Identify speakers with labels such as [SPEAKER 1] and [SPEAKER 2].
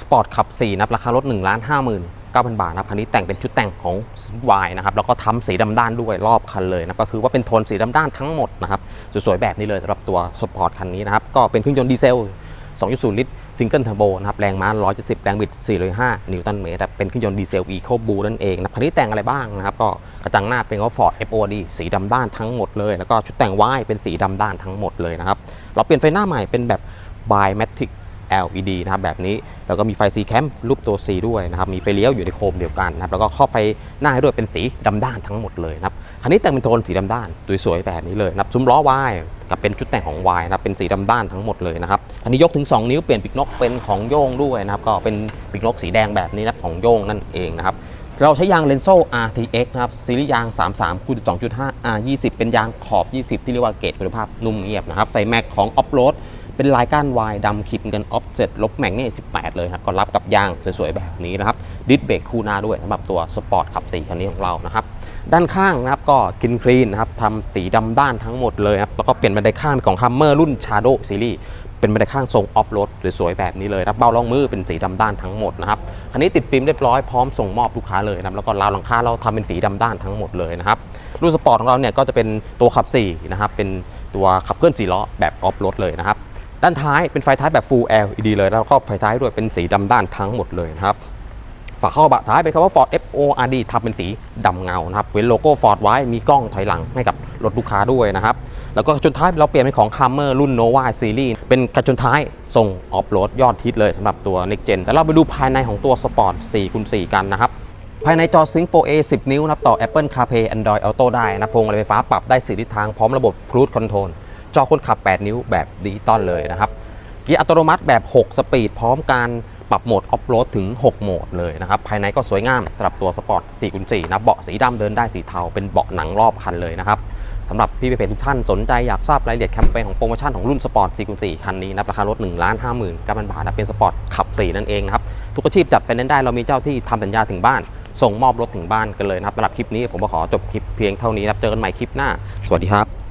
[SPEAKER 1] สปอร์ตขับ4นะครับราคารถ1 5 9 0 0 0 บาทนะครับคันนี้แต่งเป็นชุดแต่งของ Y นะครับแล้วก็ทำสีดำด้านด้วยรอบคันเลยนะก็คือว่าเป็นโทนสีดำด้านทั้งหมดนะครับสวยๆแบบนี้เลยสำหรับตัวสปอร์ตคันนี้นะครับก็เป็นเครื่องยนต์ดีเซล 2.0 ลิตรซิงเกิลเทอร์โบนะครับแรงม้า 170 แรงบิด 405 นิวตันเมตรเป็นเครื่องยนต์ดีเซล Eco Blue นั่นเองนะคันนี้แต่งอะไรบ้างนะครับก็กระจังหน้าเป็นก็ Ford FOD สีดำด้านทั้งหมดเลย แล้วก็ชุดแต่ง Y เป็นสีดำด้านทั้งหมดเลยนะครับเราเปลี่ยนไฟหน้าใหม่เป็นแบบ Bimatic LED นะครับแบบนี้ แล้วก็มีไฟ C cam รูปตัว C ด้วยนะครับ มีไฟเลี้ยวอยู่ในโคมเดียวกันนะครับ แล้วก็ครอบไฟหน้าให้ด้วยเป็นสีดำด้านทั้งหมดเลยนะครับ คันนี้แต่งเป็นโทนสีดำด้านสวยๆแบบนี้เลยนะครับ ซุ้มล้อ Y กับเป็นชุดแต่งของ Y นะครับ เป็นสีดำด้านทั้งหมดเลยนะครับอันนี้ยกถึง 2 นิ้วเปลี่ยนปีกนกเป็นของโยงด้วยนะครับ ก็เป็นปีกนกสีแดงแบบนี้นะครับของโยงนั่นเองนะครับเราใช้ยางเลนโซ่ RTX นะครับ ซีรีส์ยาง 33คูณ12.5 R 20 เป็นยางขอบ 20 ที่เรียกว่าเกรดคุณภาพนุ่มเงียบนะครับ ใส่แม็กของออฟโรด เป็นลายก้านวายดำขีดเงินออฟเซ็ตลบแม็กนี่ 18 เลยครับก็รับกับยางสวยๆแบบนี้นะครับดิสเบรกคู่หน้าด้วยสำหรับตัวสปอร์ตขับ4คันนี้ของเรานะครับด้านข้างนะครับก็กินคลีนนะครับทำสีดำด้านทั้งหมดเลยครับแล้วก็เปลี่ยนบันไดข้างเป็นของ Hummer รุ่น Shadow Series เป็นบันไดข้างทรงออฟโรดสวยๆแบบนี้เลยนะครับเบ้ารองมือเป็นสีดำด้านทั้งหมดนะครับคันนี้ติดฟิล์มเรียบร้อยพร้อมส่งมอบลูกค้าเลยนะครับแล้วก็ราวหลังคาเราทำเป็นสีดำด้านทั้งหมดเลยนะครับรุ่นสปอร์ตของเราเนี่ยก็จะเป็นตัวขับ4นะครับเป็นตัวขับเคลื่อน4ล้อแบบออฟโรดเลยนะครับ ด้านท้ายเป็นไฟท้ายแบบ Full LED เลย แล้วก็ไฟท้ายด้วยเป็นสีดำด้านทั้งหมดเลยนะครับฝาเข้าบะท้ายเป็นคำว่า Ford FORD ทำเป็นสีดำเงานะครับเว้นโลโก้ Ford ไว้มีกล้องถอยหลังให้กับรถลูกค้าด้วยนะครับแล้วก็กระจนท้ายเราเปลี่ยนเป็นของ Hammer รุ่น Nova Series เป็นกระจนท้ายทรงออฟโรดยอดฮิตเลยสำหรับตัว Next Gen แต่เราไปดูภายในของตัว Sport 4คูณ4กันนะครับภายในจอ Sync 4A 10 นิ้วนะครับต่อ Apple CarPlay Android Auto ได้นะพวงมาลัยไฟฟ้าปรับได้4ทิศทางพร้อมระบบ Cruise Control จอคนขับ 8 นิ้วแบบดิจิตอลเลยนะครับเกียร์อัตโนมัติแบบ 6 สปีด พร้อมการปรับโหมดออฟโรดถึง 6 โหมดเลยนะครับ ภายในก็สวยงามสำหรับตัวสปอร์ต4คูณ4นะ เบาะสีดำเดินได้สีเทา เป็นเบาะหนังรอบคันเลยนะครับสำหรับพี่เพจทุกท่านสนใจอยากทราบรายละเอียดแคมเปญของโปรโมชั่นของรุ่นสปอร์ต4คูณ4คันนี้นะราคารถ1ล้าน5 9 0 0 0 0บาทนะเป็นสปอร์ตขับ 4 นั่นเองนะครับทุกอาชีพจัดไฟแนนซ์ได้เรามีเจ้าที่ทำสัญญาถึงบ้านส่งมอบรถถึงบ้านกันเลยนะครับสำหรับคลิปนี้ผมขอจบคลิปเพียงเท่านี้นะเจอกันใหม่คลิปหน้า สวัสดีครับ